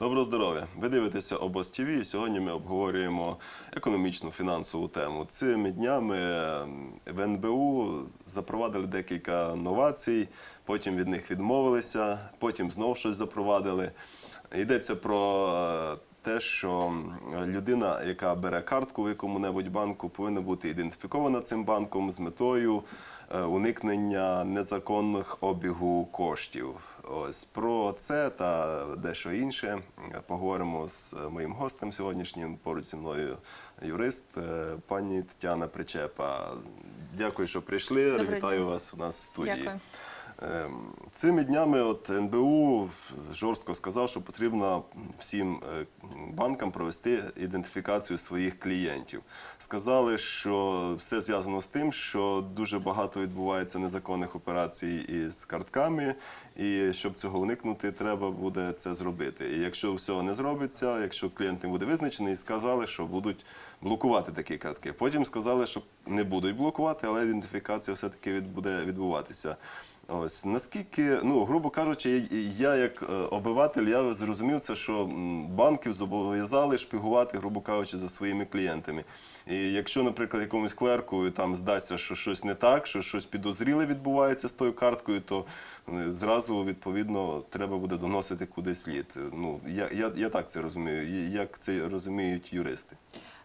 Доброго здоров'я! Ви дивитеся обоз ТВ і сьогодні ми обговорюємо економічну фінансову тему. Цими днями в НБУ запровадили декілька новацій, потім від них відмовилися, потім знову щось запровадили. Йдеться про е, те, що людина, яка бере картку в якому-небудь банку, повинна бути ідентифікована цим банком з метою уникнення незаконних обігу коштів. Ось про це та дещо інше е, поговоримо з моїм гостем сьогоднішнім. Поруч зі мною юрист, е, пані Тетяна Причепа. Дякую, що прийшли. Доброго Вітаю дня. вас у нас в студії. Дякую. Ем, Цими днями от НБУ жорстко сказав, що потрібно всім е, банкам провести ідентифікацію своїх клієнтів. Сказали, що все зв'язано з тим, що дуже багато відбувається незаконних операцій із картками, і щоб цього уникнути, треба буде це зробити. І якщо всього не зробиться, якщо клієнт не буде визначений, сказали, що будуть блокувати такі картки. Потім сказали, що не будуть блокувати, але ідентифікація все-таки буде відбуватися. Ось наскільки, ну грубо кажучи, я як е, обиватель, я зрозумів це, що банків зобов'язали шпигувати, грубо кажучи, за своїми клієнтами. І якщо, наприклад, якомусь клерку там здасться, що щось не так, що щось підозріле відбувається з тою карткою, то е, зразу відповідно треба буде доносити куди слід. Ну я, я, я так це розумію. Як це розуміють юристи?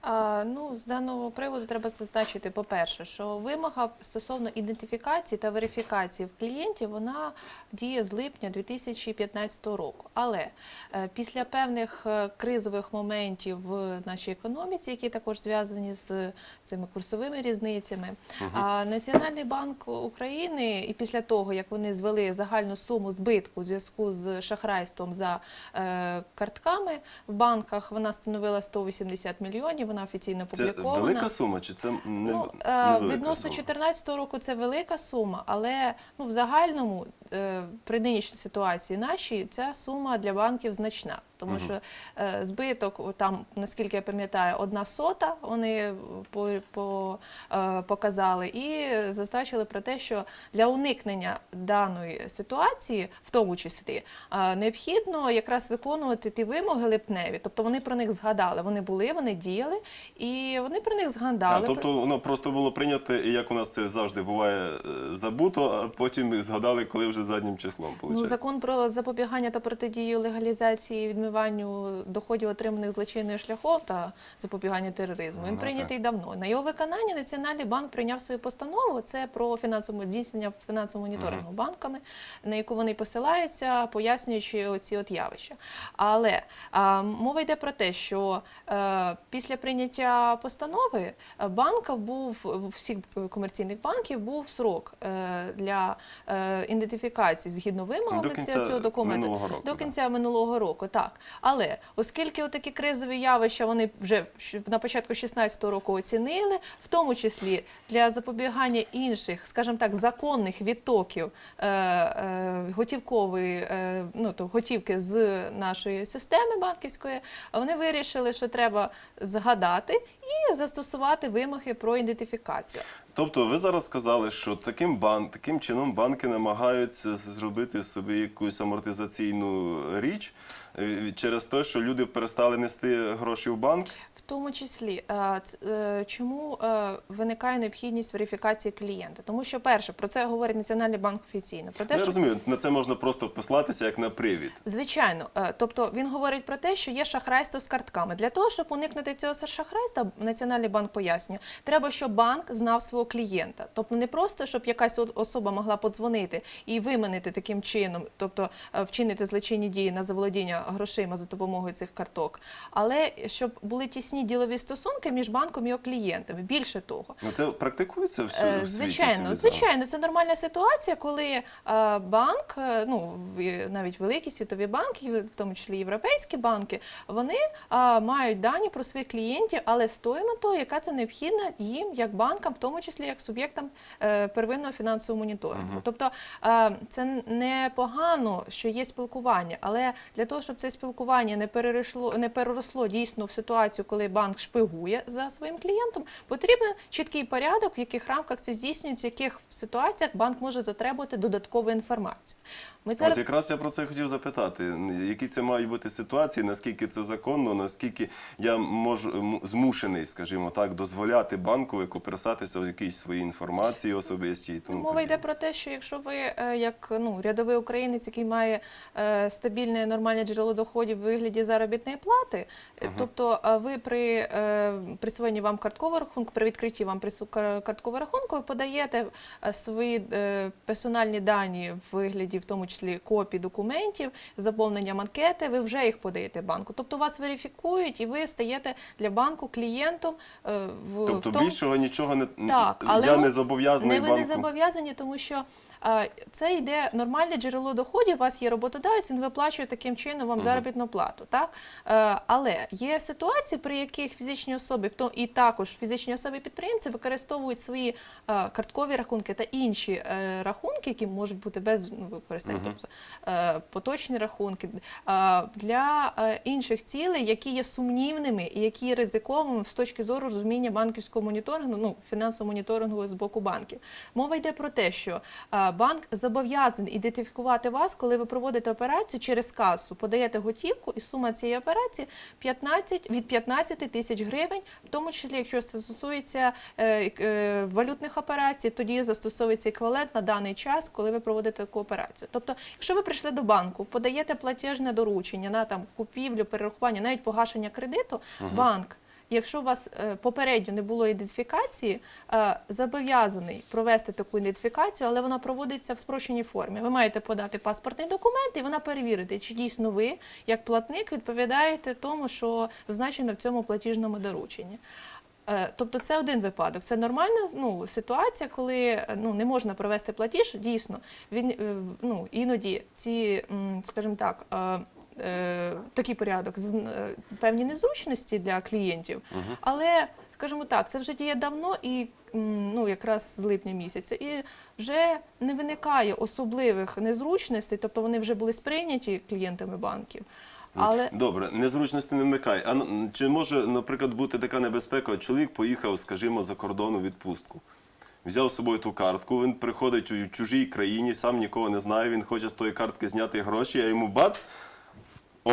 А, ну, з даного приводу треба зазначити, по-перше, що вимога стосовно ідентифікації та верифікації в клієнтів вона діє з липня 2015 року. Але е, після певних е, кризових моментів в нашій економіці, які також зв'язані з цими курсовими різницями, а Національний банк України, і після того як вони звели загальну суму збитку у зв'язку з шахрайством за е, картками в банках, вона становила 180 мільйонів. Вона офіційно Це велика сума, чи це не, Ну, не е, відносно сума? 2014 року це велика сума, але ну, в загальному е, при нинішній ситуації нашій ця сума для банків значна. Тому що е, збиток, там, наскільки я пам'ятаю, одна сота вони по, по, е, показали і зазначили про те, що для уникнення даної ситуації, в тому числі, е, необхідно якраз виконувати ті вимоги липневі. Тобто вони про них згадали. Вони були, вони діяли, і вони про них А, згадали. тобто воно просто було прийнято, і як у нас це завжди буває е, забуто, а потім згадали, коли вже заднім числом. Ну, закон про запобігання та протидію легалізації і відмиванню доходів, отриманих злочинною шляхом та запобігання тероризму. Він Ну, прийнятий давно. На його виконання Національний банк прийняв свою постанову. Це про фінансове здійснення фінансового моніторингу банками, на яку вони посилаються, пояснюючи оці от явища. Але а, мова йде про те, що е, після прийняття постанови е, банка був всіх комерційних банків був срок е, для е, ідентифікації згідно вимогам До цього документу року, до да. кінця минулого року. Так, але оскільки такі кризові явища вони вже на початку 2016 року оцінили, в тому числі для запобігання інших, скажімо так, законних відтоків е, е, готівкової, е, ну то готівки з нашої системи банківської, вони вирішили, що треба згадати і застосувати вимоги про ідентифікацію. Тобто ви зараз сказали, що таким бан, таким чином банки намагаються зробити собі якусь амортизаційну річ е, через те, що люди перестали нести гроші в банк. Тому числі, е, е, чому е, виникає необхідність верифікації клієнта? Тому що перше про це говорить Національний банк офіційно. Про те, Я що розумію, на це можна просто послатися як на привід. Звичайно, тобто він говорить про те, що є шахрайство з картками. Для того, щоб уникнути цього шахрайства, Національний банк пояснює, треба, щоб банк знав свого клієнта. Тобто не просто, щоб якась особа могла подзвонити і виманити таким чином, тобто вчинити злочинні дії на заволодіння грошима за допомогою цих карток, але щоб були тісні ділові стосунки між банком і його клієнтами. Більше того, Ну це практикується в, Е, в світі Звичайно, звичайно, це нормальна ситуація, коли е, банк, е, ну навіть великі світові банки, в тому числі європейські банки, вони мають дані про своїх клієнтів, але з тою метою, яка це необхідна їм, як банкам, в тому числі як суб'єктам первинного фінансового моніторингу. Тобто е, це не погано, що є спілкування, але для того, щоб це спілкування не переросло, не переросло дійсно в ситуацію, коли банк шпигує за своїм клієнтом, потрібен чіткий порядок, в яких рамках це здійснюється, в яких ситуаціях банк може затребувати додаткову інформацію. Ми От якраз я про це хотів запитати. Які це мають бути ситуації, наскільки це законно, наскільки я можу змушений, скажімо так, дозволяти банку використатися в якійсь своїй інформації особистій і тому Мова йде про те, що якщо ви е, як ну рядовий українець, який має е, стабільне нормальне джерело доходів у вигляді заробітної плати, е, тобто ви при е, присвоєнні вам карткового рахунку, при відкритті вам карткового рахунку, ви подаєте свої е, персональні дані в вигляді, в тому числі копій документів, заповненням анкети, ви вже їх подаєте банку. Тобто вас верифікують і ви стаєте для банку клієнтом е, в Тобто в тому, більшого нічого не Так, але я не зобов'язаний не ви не зобов'язані, тому що це йде нормальне джерело доходів. У вас є роботодавець, він виплачує таким чином вам заробітну плату. Так е, але є ситуації, при яких фізичні особи, і також фізичні особи підприємці використовують свої е, карткові рахунки та інші е, рахунки, які можуть бути без ну, використання, тобто поточні рахунки для інших цілей, які є сумнівними і які є ризиковими з точки зору розуміння банківського моніторингу, ну фінансового моніторингу з боку банків. Мова йде про те, що банк зобов'язаний ідентифікувати вас, коли ви проводите операцію через касу, подаєте готівку, і сума цієї операції 15, від 15 тисяч гривень, в тому числі, якщо це стосується е, е, валютних операцій, тоді застосовується еквівалент на даний час, коли ви проводите таку операцію. Тобто, якщо ви прийшли до банку, подаєте платіжне доручення на там купівлю, перерахування, навіть погашення кредиту, банк. Якщо у вас е, попередньо не було ідентифікації, е, зобов'язаний провести таку ідентифікацію, але вона проводиться в спрощеній формі. Ви маєте подати паспортний документ, і вона перевірити, чи дійсно ви, як платник, відповідаєте тому, що зазначено в цьому платіжному дорученні. Е, Тобто це один випадок. Це нормальна ну, ситуація, коли ну, не можна провести платіж. Дійсно, він ну, іноді ці, скажімо так, е, такий порядок, з- е, певні незручності для клієнтів, але, скажімо так, це вже діє давно і м, ну, якраз з липня місяця. І вже не виникає особливих незручностей, тобто вони вже були сприйняті клієнтами банків. Але Добре, незручності не вмикай. А н- чи може, наприклад, бути така небезпека? Чоловік поїхав, скажімо, за кордон у відпустку. Взяв з собою ту картку, він приходить у чужій країні, сам нікого не знає, він хоче з тої картки зняти гроші, а йому бац,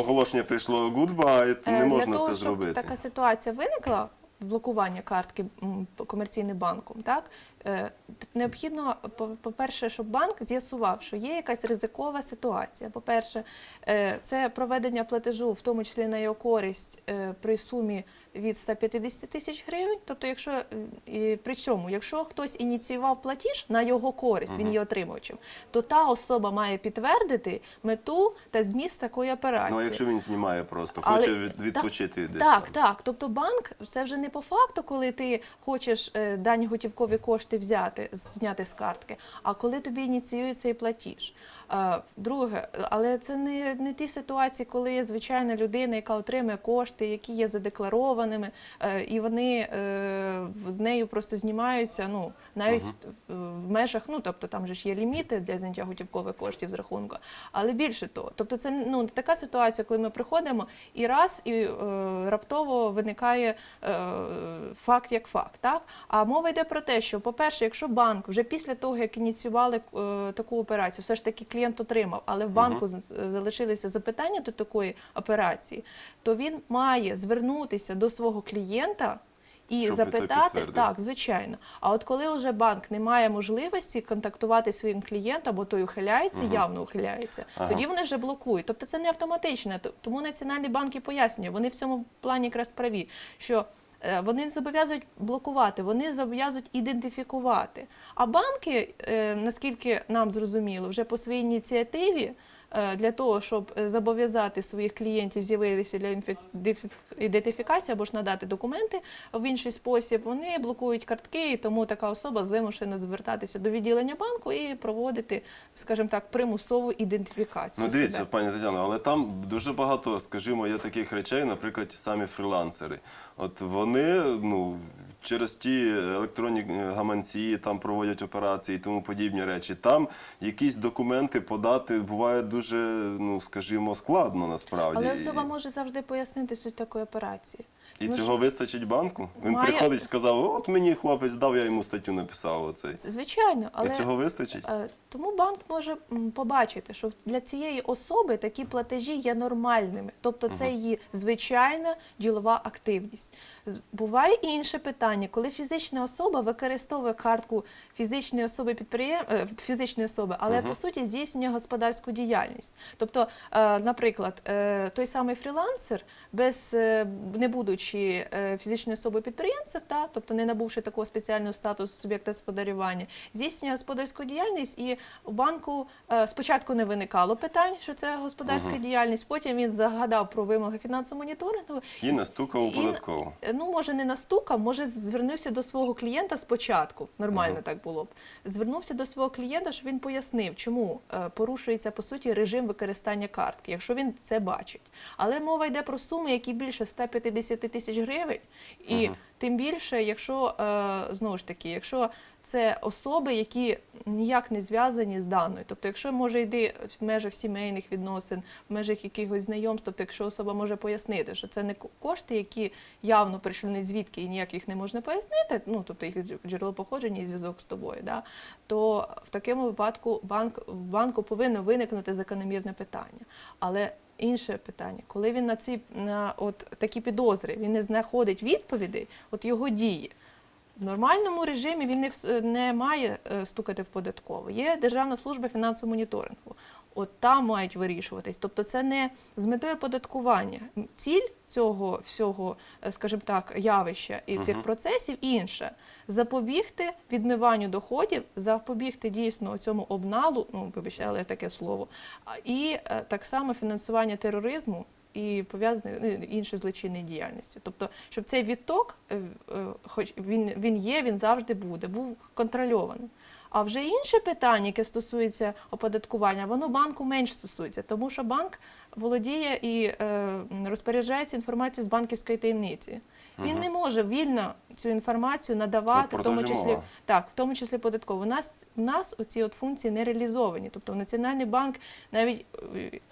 оголошення прийшло goodbye, Е, не можна того, це щоб зробити. така ситуація виникла, блокування картки м, комерційним банком, так необхідно, по- по-перше, щоб банк з'ясував, що є якась ризикова ситуація. По-перше, е, це проведення платежу, в тому числі на його користь е, при сумі від 150 тисяч гривень. Тобто, якщо е, і при цьому, якщо хтось ініціював платіж на його користь, він є отримувачем, то та особа має підтвердити мету та зміст такої операції. Ну, а якщо він знімає просто, хоче від, відпочити десь. Так, там. так. Тобто банк це вже не по факту, коли ти хочеш е, дані готівкові кошти взяти, зняти з картки, а коли тобі ініціюють цей платіж. Е, Друге, але це не, не ті ситуації, коли є звичайна людина, яка отримує кошти, які є задекларованими, е, і вони е, з нею просто знімаються. Ну навіть в- в межах, ну тобто там же ж є ліміти для зняття готівкових коштів з рахунку. Але більше того, тобто це ну не така ситуація, коли ми приходимо і раз і раптово виникає факт як факт. Так а мова йде про те, що, по-перше, якщо банк вже після того, як ініціювали е, таку операцію, все ж таки клієнт отримав, але в банку з- залишилися запитання до такої операції, то він має звернутися до свого клієнта. І Щоб запитати так, звичайно. А от коли вже банк не має можливості контактувати зі своїм клієнтом, бо той ухиляється, явно ухиляється, Ага. тоді вони вже блокують. Тобто це не автоматично. Тому національні банки пояснюють, вони в цьому плані якраз праві, що вони не зобов'язують блокувати, вони зобов'язують ідентифікувати. А банки, е, наскільки нам зрозуміло, вже по своїй ініціативі. Е, Для того щоб е, зобов'язати своїх клієнтів з'явилися для ідентифікації або ж надати документи в інший спосіб, вони блокують картки, і тому така особа вимушена звертатися до відділення банку і проводити, скажімо так, примусову ідентифікацію. Ну дивіться, себе. пані Тетяно, але там дуже багато, скажімо, є таких речей, наприклад, ті самі фрілансери. От вони, ну. Через ті електронні е, гаманці там проводять операції і тому подібні речі. Там якісь документи подати буває дуже, ну скажімо, складно насправді. Але особа може завжди пояснити суть такої операції. І Тому цього вистачить банку? Він Має- приходить і сказав: от мені хлопець дав, я йому статтю написав. Оцей. звичайно, але І цього вистачить? Тому банк може побачити, що для цієї особи такі платежі є нормальними, тобто це її звичайна ділова активність. Буває і інше питання, коли фізична особа використовує картку фізичної особи підприєм... е, фізичної особи, але по суті здійснює господарську діяльність. Тобто, е, наприклад, е, той самий фрілансер, без не будучи фізичною особою підприємцем, та тобто не набувши такого спеціального статусу суб'єкта господарювання, здійснює господарську діяльність, і у банку е, спочатку не виникало питань, що це господарська діяльність. Потім він загадав про вимоги фінансового моніторингу, І настукав у податкову. Е, Ну, може, не настукав, може, звернувся до свого клієнта спочатку. Нормально так було б. Звернувся до свого клієнта, щоб він пояснив, чому е, порушується по суті режим використання картки, якщо він це бачить. Але мова йде про суми, які більше 150 тисяч гривень, і тим більше, якщо е, знову ж таки, якщо це особи, які ніяк не зв'язані з даною. Тобто, якщо може йти в межах сімейних відносин, в межах якихось знайомств, тобто, якщо особа може пояснити, що це не кошти, які явно прийшли не звідки і ніяк їх не можна пояснити, ну тобто їх джерело походження і зв'язок з тобою, да, то в такому випадку банк в банку повинно виникнути закономірне питання. Але Інше питання, коли він на ці на от такі підозри він не знаходить відповідей, от його дії. В нормальному режимі він не, не має е, стукати в податкову. Є Державна служба фінансового моніторингу. От там мають вирішуватись. Тобто це не з метою оподаткування. М, Ціль цього всього, е, скажімо так, явища і цих процесів інша. Запобігти відмиванню доходів, запобігти дійсно цьому обналу, ну вибачте, але таке слово, і е, так само фінансування тероризму і пов'язаної ну, іншої злочинної діяльності. Тобто, щоб цей відток, е, хоч він, він є, він завжди буде, був контрольованим. А вже інше питання, яке стосується оподаткування, воно банку менш стосується, тому що банк володіє і е, розпоряджається інформацією з банківської таємниці. Він не може вільно цю інформацію надавати, в тому числі так, в тому числі податково. У нас у нас оці от функції не реалізовані. Тобто Національний банк, навіть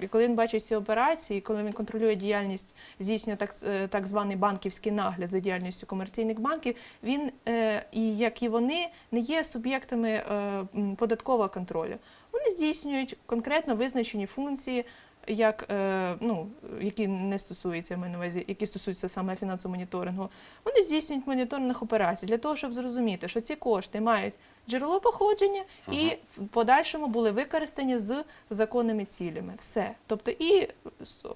е, коли він бачить ці операції, коли він контролює діяльність, здійснює так, е, так званий банківський нагляд за діяльністю комерційних банків, він е, і як і вони не є суб'єктами е, податкового контролю. Вони здійснюють конкретно визначені функції. Як е, ну, які не стосуються на увазі, які стосуються саме фінансового моніторингу, вони здійснюють моніторинг операцій для того, щоб зрозуміти, що ці кошти мають джерело походження і в подальшому були використані з законними цілями. Все. Тобто і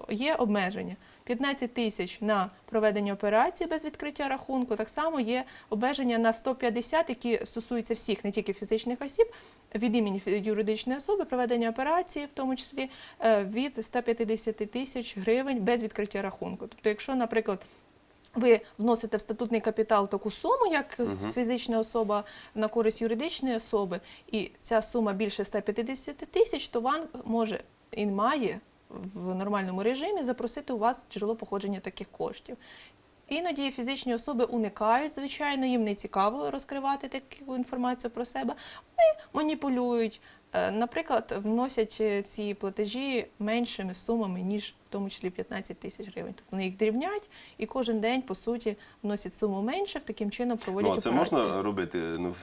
є обмеження. 15 тисяч на проведення операції без відкриття рахунку. Так само є обмеження на 150, які стосуються всіх, не тільки фізичних осіб, від імені юридичної особи, проведення операції, в тому числі е, від 150 тисяч гривень без відкриття рахунку. Тобто, якщо, наприклад, ви вносите в статутний капітал таку суму, як фізична особа на користь юридичної особи, і ця сума більше 150 тисяч, то банк може і має в нормальному режимі запросити у вас джерело походження таких коштів. Іноді фізичні особи уникають, звичайно, їм не цікаво розкривати таку інформацію про себе. Вони маніпулюють, наприклад, вносять е, ці платежі меншими сумами, ніж в тому числі 15 тисяч гривень. Тобто вони їх дрібнять і кожен день, по суті, вносять суму менше, таким чином проводять Ну, а це операції. можна робити, ну,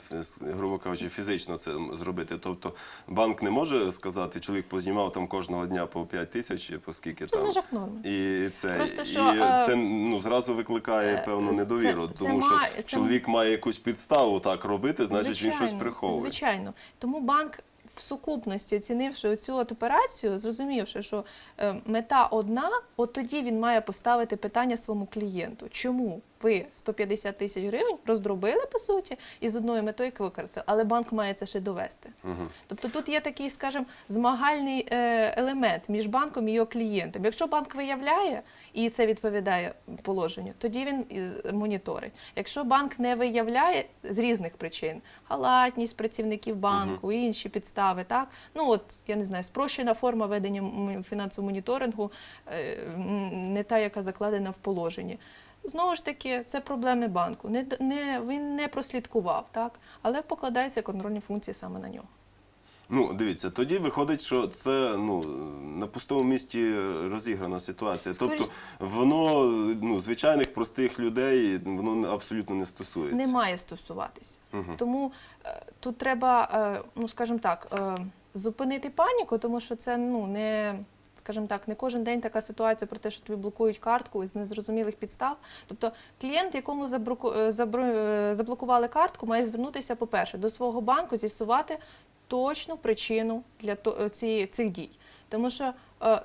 грубо кажучи, фізично це зробити. Тобто банк не може сказати, чоловік познімав там кожного дня по 5 тисяч, по скільки Це там. норми. І це, Просто що, е, це ну, зразу викликає е, певну недовіру, це тому має- що це- чоловік має якусь підставу так робити, значить він щось приховує. Звичайно. Тому банк в сукупності, оцінивши цю операцію, зрозумівши, що е, мета одна, от тоді він має поставити питання своєму клієнту. Чому ви 150 тисяч гривень роздробили по суті і з одною метою використали, але банк має це ще довести. Мгм. Тобто тут є такий, скажімо, змагальний е, елемент між банком і його клієнтом. Якщо банк виявляє і це відповідає положенню, тоді він моніторить. Якщо банк не виявляє з різних причин, халатність працівників банку, інші підстави, так ну от я не знаю, спрощена форма ведення фінансового моніторингу, е, не та, яка закладена в положенні. Знову ж таки, це проблеми банку. Не, не, він не прослідкував, так? але покладаються контрольні функції саме на нього. Ну, дивіться, тоді виходить, що це ну, на пустому місці розіграна ситуація. Скоріш- Тобто воно ну, звичайних простих людей воно абсолютно не стосується. не має стосуватися. Тому е, тут треба, е, ну скажімо так, е, зупинити паніку, тому що це ну не. Скажімо так, не кожен день така ситуація про те, що тобі блокують картку з незрозумілих підстав. Тобто клієнт, якому забруку- е, забро- е, заблокували картку, має звернутися, по-перше, до свого банку, з'ясувати точну причину для то- е, цієї- цих дій. Тому що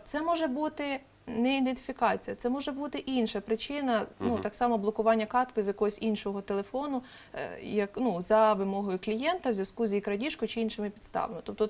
це може бути не ідентифікація, це може бути інша причина, ну так само блокування картки з якогось іншого телефону, як ну за вимогою клієнта в зв'язку з її крадіжкою чи іншими підставами. Тобто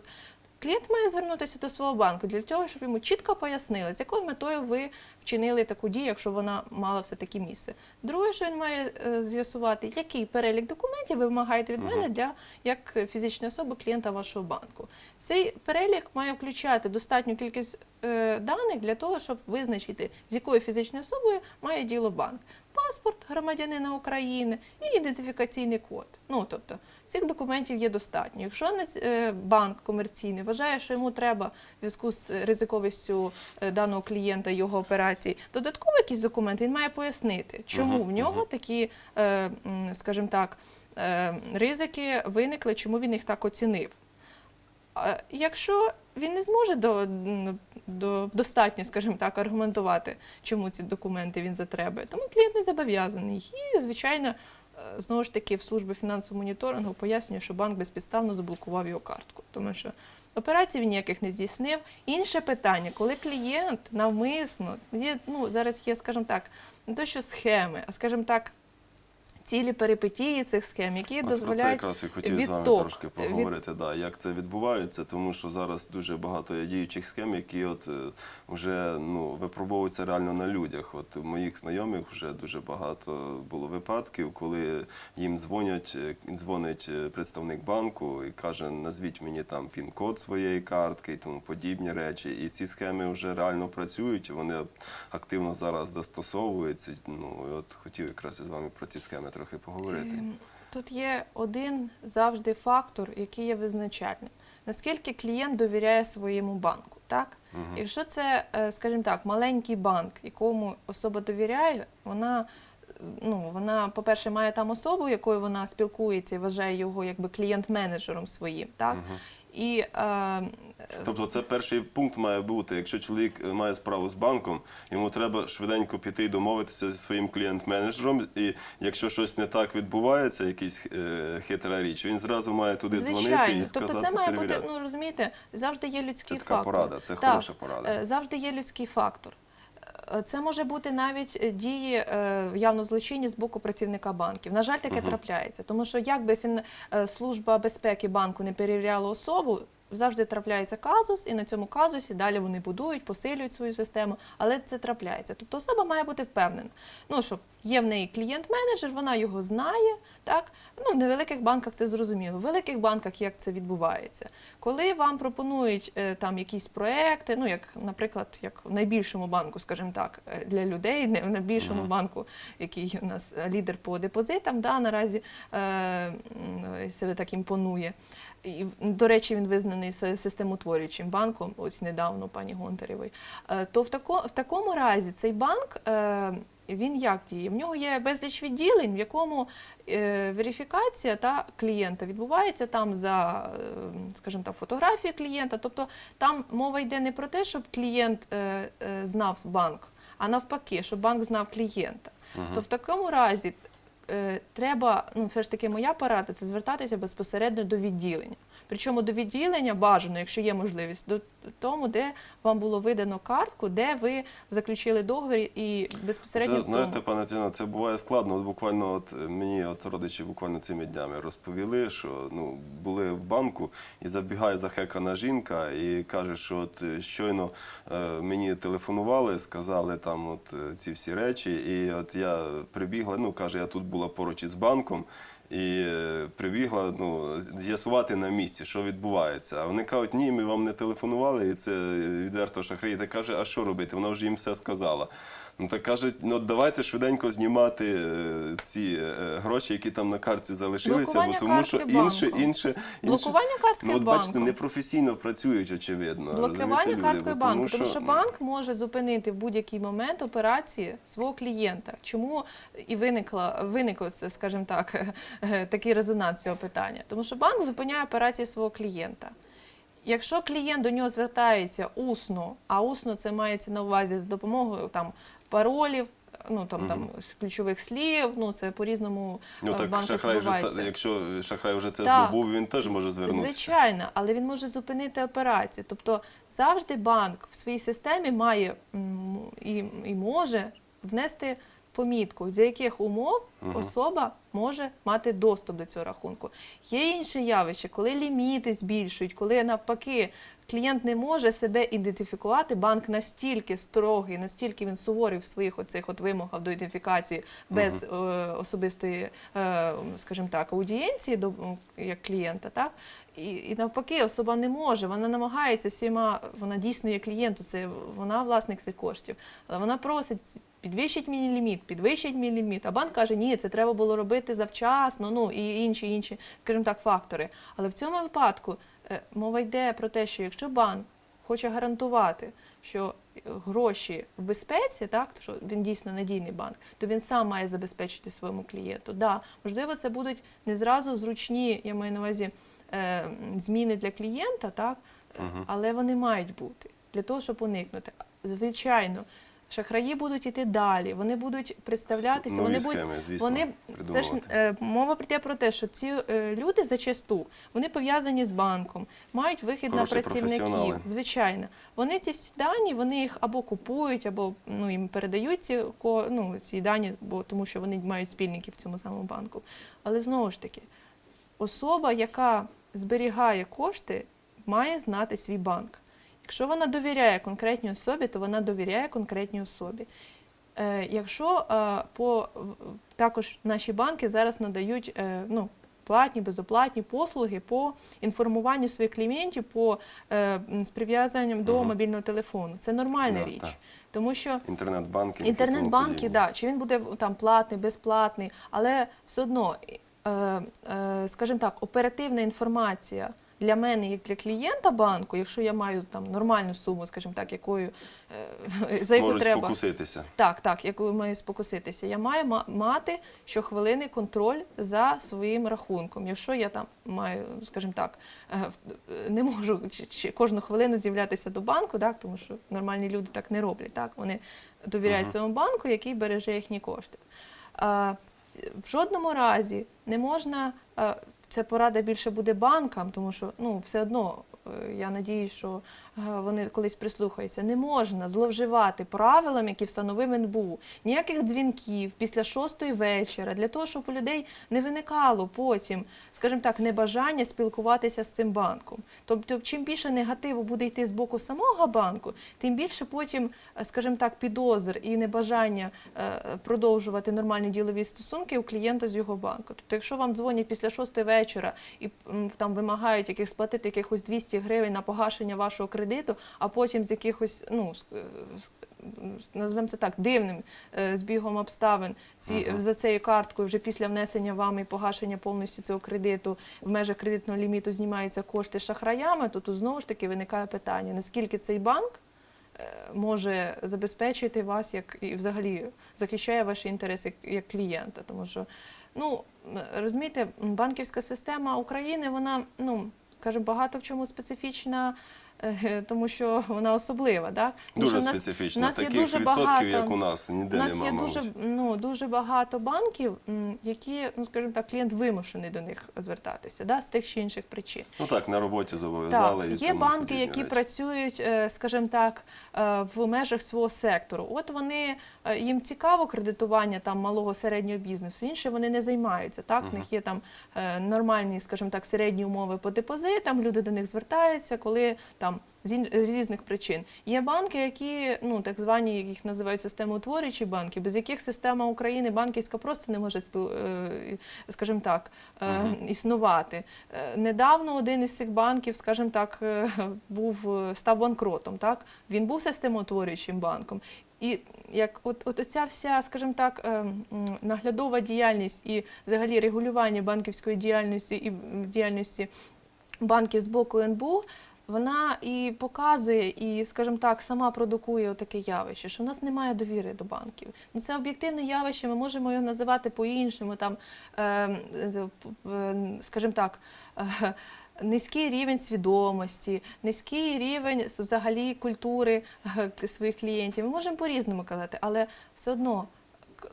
клієнт має звернутися до свого банку для того, щоб йому чітко пояснили, з якою метою ви вчинили таку дію, якщо вона мала все таки місце. Друге, що він має е, з'ясувати, який перелік документів ви вимагаєте від мене для як фізичної особи клієнта вашого банку. Цей перелік має включати достатню кількість е, даних для того, щоб визначити, з якою фізичною особою має діло банк. Паспорт громадянина України і ідентифікаційний код. Ну тобто цих документів є достатньо. Якщо е, банк комерційний вважає, що йому треба в зв'язку з ризиковістю е, даного клієнта його операцій додатково якісь документи, він має пояснити, чому в нього такі, е, скажімо так, ризики виникли, чому він їх так оцінив. Якщо він не зможе до, до достатньо, скажімо так, аргументувати, чому ці документи він затребує, тому клієнт не зобов'язаний. І, звичайно, е, знову ж таки, в службі фінансового моніторингу пояснює, що банк безпідставно заблокував його картку, тому що операцій він ніяких не здійснив. Інше питання, коли клієнт навмисно, є, ну, зараз є, скажімо так, не то що схеми, а скажімо так, цілі перипетії цих схем, які От про це якраз і хотів з вами відток трошки від- поговорити, да, як це відбувається, тому що зараз дуже багато є діючих схем, які от е, вже ну, випробовуються реально на людях. От у моїх знайомих вже дуже багато було випадків, коли їм дзвонять, е, дзвонить е, представник банку і каже, назвіть мені там пін-код своєї картки і тому подібні речі. І ці схеми вже реально працюють, вони активно зараз застосовуються. Ну, і от хотів якраз із вами про ці схеми трохи поговорити. Ем, Тут є один завжди фактор, який є визначальним. Наскільки клієнт довіряє своєму банку, так? Якщо це, е, скажімо так, маленький банк, якому особа довіряє, вона, ну, вона, по-перше, має там особу, якою вона спілкується і вважає його якби клієнт-менеджером своїм, так? І е, Тобто це перший пункт має бути. Якщо чоловік має справу з банком, йому треба швиденько піти і домовитися зі своїм клієнт-менеджером. І якщо щось не так відбувається, якась е, хитра річ, він зразу має туди дзвонити і сказати, тобто це має бути, ну розумієте, завжди є людський Це така фактор. порада, це Так, хороша порада. е, Завжди є людський фактор. Е, Це може бути навіть е, дії явно злочинні з боку працівника банків. На жаль, таке трапляється, тому що якби фін... служба безпеки банку не перевіряла особу. Завжди трапляється казус, і на цьому казусі далі вони будують, посилюють свою систему, але це трапляється. Тобто особа має бути впевнена. Ну щоб є в неї клієнт-менеджер, вона його знає. Так ну в невеликих банках це зрозуміло. В великих банках як це відбувається? Коли вам пропонують е, там якісь проекти, ну як, наприклад, як в найбільшому банку, скажімо так, е, для людей, не в найбільшому банку, який у нас е, лідер по депозитам, да, наразі е, себе так імпонує. І, до речі, він визнаний системотворюючим банком, ось недавно пані Гонтарєвої. Е, То в, тако, в такому разі цей банк. Е, він як діє? В нього є безліч відділень, в якому е, верифікація та клієнта відбувається там за, е, скажімо так, фотографії клієнта. Тобто там мова йде не про те, щоб клієнт е, знав банк, а навпаки, щоб банк знав клієнта. То в такому разі треба, ну все ж таки, моя порада це звертатися безпосередньо до відділення. Причому до відділення бажано, якщо є можливість, до тому, де вам було видано картку, де ви заключили договір і безпосередньо Це, в тому. знаєте, пане Тіно, це буває складно. От буквально от е, мені от родичі буквально цими днями розповіли, що ну були в банку і забігає захекана жінка і каже, що от е, щойно е, мені телефонували, сказали там от е, ці всі речі, і от я прибігла. Ну каже, я тут була поруч із банком. І е, прибігла ну, з'ясувати на місці, що відбувається. А вони кажуть, ні, ми вам не телефонували, і це відверто шахраї. Та каже, а що робити? Вона вже їм все сказала. Ну так кажуть, ну давайте швиденько знімати е, ці е, гроші, які там на картці залишилися, бо тому що інше, банку. інше, інше Блокування картки ну, от банку. бачите, непрофесійно працюють, очевидно. Блокування карткою банку, тому що банк може зупинити в будь-який момент операції свого клієнта. Чому і виникла виникло скажімо так, такий резонанс цього питання? Тому що банк зупиняє операції свого клієнта. Якщо клієнт до нього звертається усно, а усно це мається на увазі за допомогою там паролів. Ну там там з ключових слів, ну це по-різному Ну е, так банках шахрай вже та- якщо шахрай вже це Так. здобув, він теж може звернутися. Звичайно, але він може зупинити операцію. Тобто завжди банк в своїй системі має і, і може внести помітку, за яких умов особа може мати доступ до цього рахунку. Є інше явище, коли ліміти збільшують, коли навпаки клієнт не може себе ідентифікувати. Банк настільки строгий, настільки він суворий в своїх оцих от вимогах до ідентифікації без е, особистої, е, скажімо так, аудієнції до як клієнта, так і, і навпаки, особа не може. Вона намагається всіма, вона дійсно є клієнтом, це вона власник цих коштів, але вона просить. Підвищить мій ліміт, підвищить мій ліміт. А банк каже, ні, це треба було робити завчасно, ну і інші, інші, скажімо так, фактори. Але в цьому випадку е, мова йде про те, що якщо банк хоче гарантувати, що е, гроші в безпеці, так то що він дійсно надійний банк, то він сам має забезпечити своєму клієнту. Да, можливо, це будуть не зразу зручні, я маю на увазі е, зміни для клієнта, так але вони мають бути для того, щоб уникнути. Звичайно. Шахраї будуть іти далі, вони будуть представлятися, Нові вони схеми, будуть звісно, вони це ж е, мова йде про те, що ці е, люди зачасту вони пов'язані з банком, мають вихід Хороші на працівників. Звичайно, вони ці всі дані, вони їх або купують, або ну їм передають ці ну, ці дані, бо тому що вони мають спільників в цьому самому банку. Але знову ж таки, особа, яка зберігає кошти, має знати свій банк. Якщо вона довіряє конкретній особі, то вона довіряє конкретній особі. Е, якщо е, по також наші банки зараз надають е, ну, платні, безоплатні послуги по інформуванню своїх клієнтів по з прив'язанням до Мгм. мобільного телефону. Це нормальна Да, річ, так. тому що Інтернет-банки. Інтернет-банки, да, чи він буде там платний, безплатний, але все одно, скажімо так, оперативна інформація для мене, як для клієнта банку, якщо я маю там нормальну суму, скажімо так, якою е, за яку Можуть треба спокуситися. так, так, якою маю спокуситися. Я маю мати щохвилинний контроль за своїм рахунком. Якщо я там маю, скажімо так, е, не можу кожну хвилину з'являтися до банку, так, тому що нормальні люди так не роблять. Так, вони довіряють своєму банку, який береже їхні кошти. В жодному разі не можна. Це порада більше буде банкам, тому що ну все одно е, я надію, що вони колись прислухаються. Не можна зловживати правилам, які встановив НБУ. Ніяких дзвінків після шостої вечора для того, щоб у людей не виникало потім, скажімо так, небажання спілкуватися з цим банком. Тобто, чим більше негативу буде йти з боку самого банку, тим більше потім, е, скажімо так, підозр і небажання е, продовжувати нормальні ділові стосунки у клієнта з його банку. Тобто, якщо вам дзвонять після шостої вечора і там вимагають яких сплатити якихось 200 гривень на погашення вашого кредиту, а потім з якихось, ну е, назвемо це так, дивним е, збігом обставин ці за цією карткою вже після внесення вами і погашення повністю цього кредиту в межах кредитного ліміту знімаються кошти шахраями, то тут знову ж таки виникає питання, наскільки цей банк е, може забезпечити вас як і взагалі захищає ваші інтереси як, як клієнта. Тому що, ну розумієте, банківська система України, вона, ну скажімо, багато в чому специфічна. Е, Тому що вона особлива, так? Тому Дуже що в нас- специфічно. в нас є Таких дуже відсотків, багато- як у нас, ніде у нас є мабуть. дуже, ну, дуже багато банків, м, які, ну скажімо так, клієнт вимушений до них звертатися, да, з тих чи інших причин. Ну так, на роботі зобов'язали. і є тому банки, подібні які речі. працюють, е, скажімо так, е, в межах свого сектору. От вони е, їм цікаво кредитування там малого середнього бізнесу, інші вони не займаються. Так, в них є там е, нормальні, скажімо так, середні умови по депозитам. Люди до них звертаються, коли там там з різних причин. Є банки, які ну так звані, їх називають системоутворюючі банки, без яких система України банківська просто не може е, скажімо так, е, існувати. Е, Недавно один із цих банків, скажімо так, був став банкротом. Так він був системоутворюючим банком. І як от, от ця вся, скажімо так, наглядова діяльність і взагалі регулювання банківської діяльності і діяльності банків з боку НБУ, вона і показує, і, скажімо так, сама продукує таке явище, що в нас немає довіри до банків. Ну це об'єктивне явище, ми можемо його називати по-іншому, там, е, е, е, скажімо так. е, Низький рівень свідомості, низький рівень взагалі культури е, своїх клієнтів. Ми можемо по-різному казати, але все одно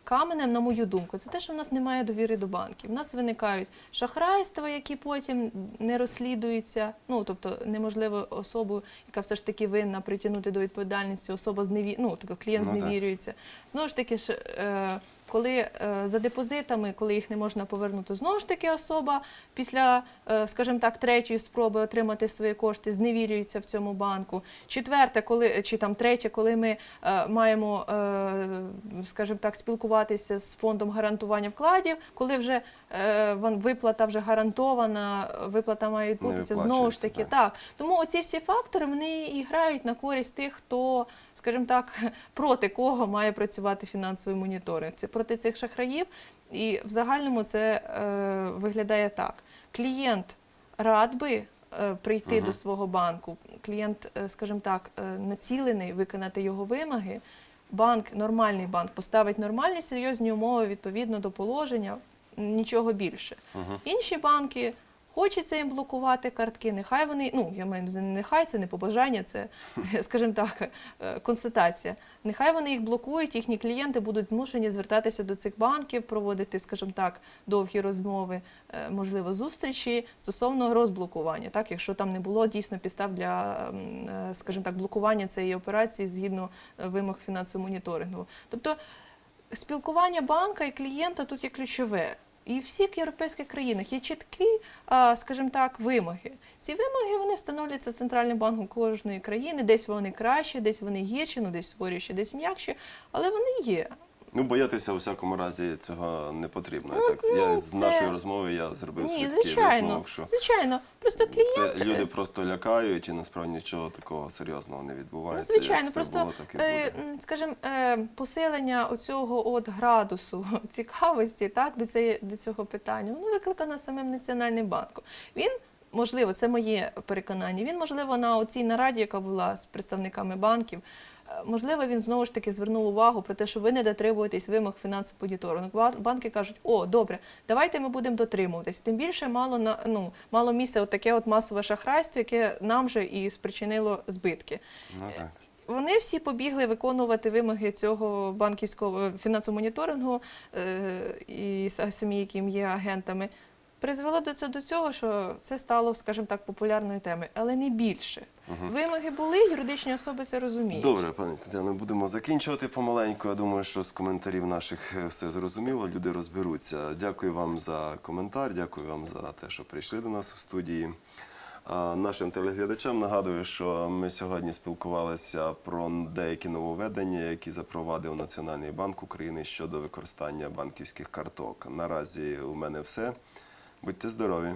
каменем, на мою думку, це те, що в нас немає довіри до банків. У нас виникають шахрайства, які потім не розслідуються. Ну тобто неможливо особу, яка все ж таки винна притягнути до відповідальності, особа зневі... ну, тобто клієнт Ну, зневірюється. Знову ж таки, е, коли е, за депозитами, коли їх не можна повернути, знову ж таки особа після, е, скажімо так, третьої спроби отримати свої кошти, зневірюється в цьому банку. Четверте, коли чи там третє, коли ми е, маємо, скажімо так, спілкуватися з фондом гарантування вкладів, коли вже виплата вже гарантована, виплата має відбутися знову ж таки. виплачується, Так. Тому оці всі фактори вони і грають на користь тих, хто, скажімо так, проти кого має працювати фінансовий моніторинг. Це проти цих шахраїв. І в загальному це е, виглядає так: клієнт рад би. е, Прийти угу. до свого банку, клієнт, е, скажімо так, е, націлений виконати його вимоги. Банк, нормальний банк, поставить нормальні серйозні умови відповідно до положення, нічого більше. Угу. Інші банки хочеться їм блокувати картки. Нехай вони, ну я маю нехай це не побажання, це, скажімо так, е, констатація. Нехай вони їх блокують, їхні клієнти будуть змушені звертатися до цих банків, проводити, скажімо так, довгі розмови, е, можливо, зустрічі стосовно розблокування, так, якщо там не було дійсно підстав для, е, скажімо так, блокування цієї операції згідно вимог фінансового моніторингу. Тобто спілкування банка і клієнта тут є ключове. І в всіх європейських країнах є чіткі, скажімо так, вимоги. Ці вимоги вони встановлюються центральним банком кожної країни. Десь вони кращі, десь вони гірші, ну десь своріші, десь м'якші, але вони є. Ну, боятися у всякому разі цього не потрібно. Ну, так, ну, я з це- нашої розмови я зробив Ні, собі такий звичайно, висновок, що звичайно. Просто клієнт це люди просто лякають і насправді нічого такого серйозного не Ну, відбувається. звичайно, Як все просто було, так і е, буде. м, скажімо, е, посилення оцього от градусу цікавості так, до, цієї, до цього питання, воно викликано самим Національним банком. Він, можливо, це моє переконання. Він, можливо, на цій нараді, яка була з представниками банків, можливо, він знову ж таки звернув увагу про те, що ви не дотримуєтесь вимог фінансового моніторингу. Банки кажуть, о, добре, давайте ми будемо дотримуватись. Тим більше мало на ну мало місця от таке от масове шахрайство, яке нам же і спричинило збитки. Ну, так. Вони всі побігли виконувати вимоги цього банківського фінансового моніторингу е, і самі, яким є агентами. Призвело до цього, до цього, що це стало, скажімо так, популярною темою, але не більше. Вимоги були, юридичні особи це розуміють. Добре, пані Тетяно, будемо закінчувати помаленьку. Я думаю, що з коментарів наших е, все зрозуміло, люди розберуться. Дякую вам за коментар, дякую вам за те, що прийшли до нас у студії. А Нашим телеглядачам нагадую, що ми сьогодні спілкувалися про деякі нововведення, які запровадив Національний банк України щодо використання банківських карток. Наразі у мене все. Будьте здорові!